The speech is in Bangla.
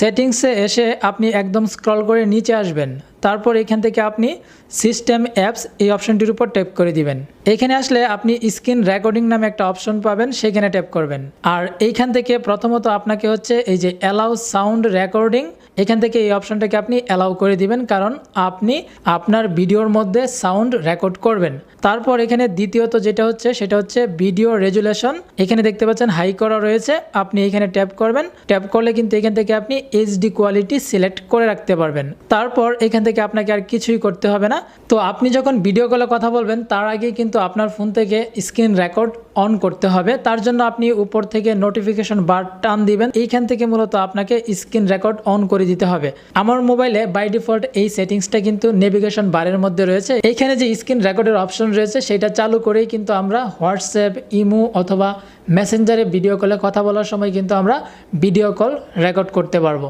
সেটিংসে এসে আপনি একদম স্ক্রল করে নিচে আসবেন। তারপর এখান থেকে আপনি সিস্টেম অ্যাপস এই অপশনটির উপর ট্যাপ করে দিবেন। এখানে আসলে আপনি স্ক্রিন রেকর্ডিং নামে একটা অপশন পাবেন, সেখানে ট্যাপ করবেন। আর এইখান থেকে প্রথমত আপনাকে হচ্ছে এই যে অ্যালাউ সাউন্ড রেকর্ডিং এখান থেকে এই অপশনটাকে আপনি অ্যালাউ করে দিবেন, কারণ আপনি আপনার ভিডিওর মধ্যে সাউন্ড রেকর্ড করবেন। তারপর এখানে দ্বিতীয়ত যেটা হচ্ছে, সেটা হচ্ছে ভিডিও রেজুলেশন এখানে দেখতে পাচ্ছেন হাই করা রয়েছে, আপনি এখানে ট্যাপ করবেন। ট্যাপ করলে কিন্তু এখান থেকে আপনি এইচডি কোয়ালিটি সিলেক্ট করে রাখতে পারবেন। তারপর এখান থেকে আপনাকে আর কিছুই করতে হবে না। তো আপনি যখন ভিডিও কলে কথা বলবেন, তার আগে কিন্তু আপনার ফোন থেকে স্ক্রিন রেকর্ড অন করতে হবে। তার জন্য আপনি উপর থেকে নোটিফিকেশন বার টান দিবেন। এইখান থেকে মূলত আপনাকে স্ক্রিন রেকর্ড অন করে দিতে হবে। আমার মোবাইলে বাই ডিফল্ট এই সেটিংসটা কিন্তু নেভিগেশন বারের মধ্যে রয়েছে। এইখানে যে স্ক্রিন রেকর্ডের অপশন রয়েছে, সেটা চালু করেই কিন্তু আমরা হোয়াটসঅ্যাপ ইমো অথবা মেসেঞ্জারে ভিডিও কলে কথা বলার সময় কিন্তু আমরা ভিডিও কল রেকর্ড করতে পারব।